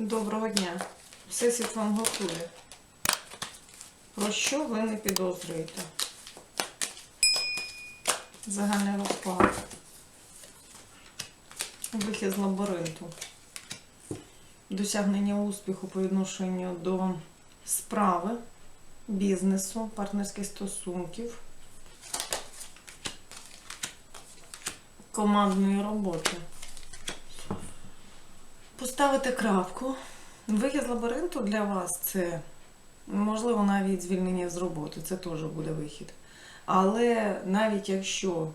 Доброго дня. Всесвіт вам готує. Про що ви не підозрюєте? Загальний розклад. Вихід з лабіринту. Досягнення успіху по відношенню до справи, бізнесу, партнерських стосунків, командної роботи. Поставити крапку. Вихід з лабіринту для вас це можливо навіть звільнення з роботи, це теж буде вихід. Але навіть якщо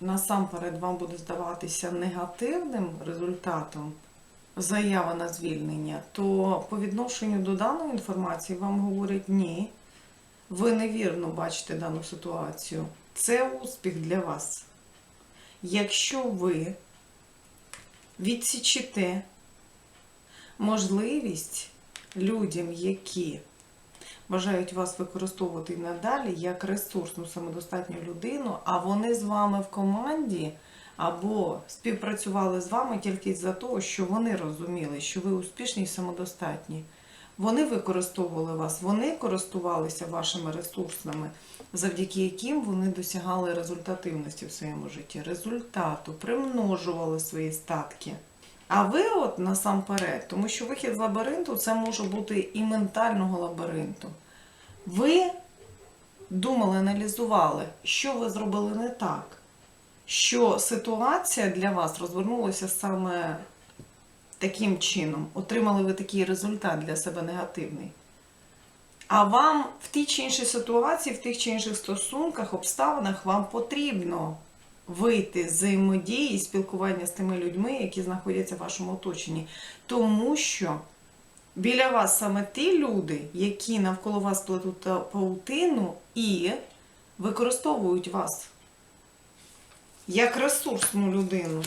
насамперед вам буде здаватися негативним результатом заява на звільнення, то по відношенню до даної інформації вам говорять ні, ви невірно бачите дану ситуацію. Це успіх для вас. Якщо ви відсічите можливість людям, які бажають вас використовувати надалі як ресурсну самодостатню людину, а вони з вами в команді або співпрацювали з вами тільки за того, що вони розуміли, що ви успішні і самодостатні. Вони використовували вас, вони користувалися вашими ресурсами, завдяки яким вони досягали результативності в своєму житті, результату, примножували свої статки. А ви от насамперед, тому що вихід з лабіринту це може бути і ментального лабіринту. Ви думали, аналізували, що ви зробили не так, що ситуація для вас розвернулася саме таким чином. Отримали ви такий результат для себе негативний. А вам в тій чи іншій ситуації, в тих чи інших стосунках, обставинах вам потрібно вийти з взаємодії і спілкування з тими людьми, які знаходяться в вашому оточенні. Тому що біля вас саме ті люди, які навколо вас плетуть паутину і використовують вас як ресурсну людину,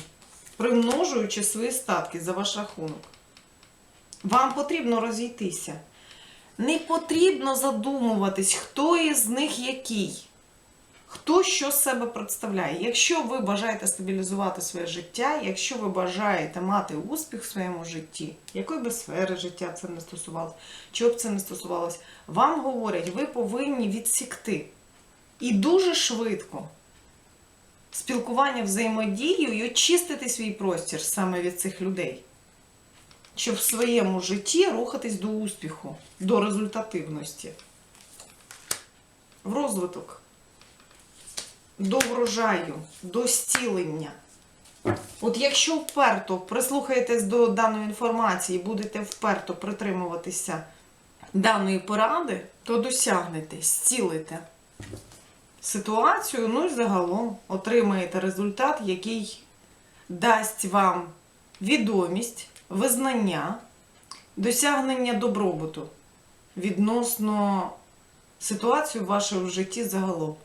примножуючи свої статки за ваш рахунок. Вам потрібно розійтися. Не потрібно задумуватись, хто із них який. Хто що з себе представляє? Якщо ви бажаєте стабілізувати своє життя, якщо ви бажаєте мати успіх в своєму житті, якої би сфери життя це не стосувалося, чого б це не стосувалося, вам говорять, ви повинні відсікти. І дуже швидко спілкування, взаємодію і очистити свій простір саме від цих людей, щоб в своєму житті рухатись до успіху, до результативності, в розвиток до врожаю, до зцілення. От якщо вперто прислухаєтесь до даної інформації, будете вперто притримуватися даної поради, то досягнете, зцілите ситуацію, ну і загалом отримаєте результат, який дасть вам відомість, визнання, досягнення добробуту відносно ситуації в вашому житті загалом.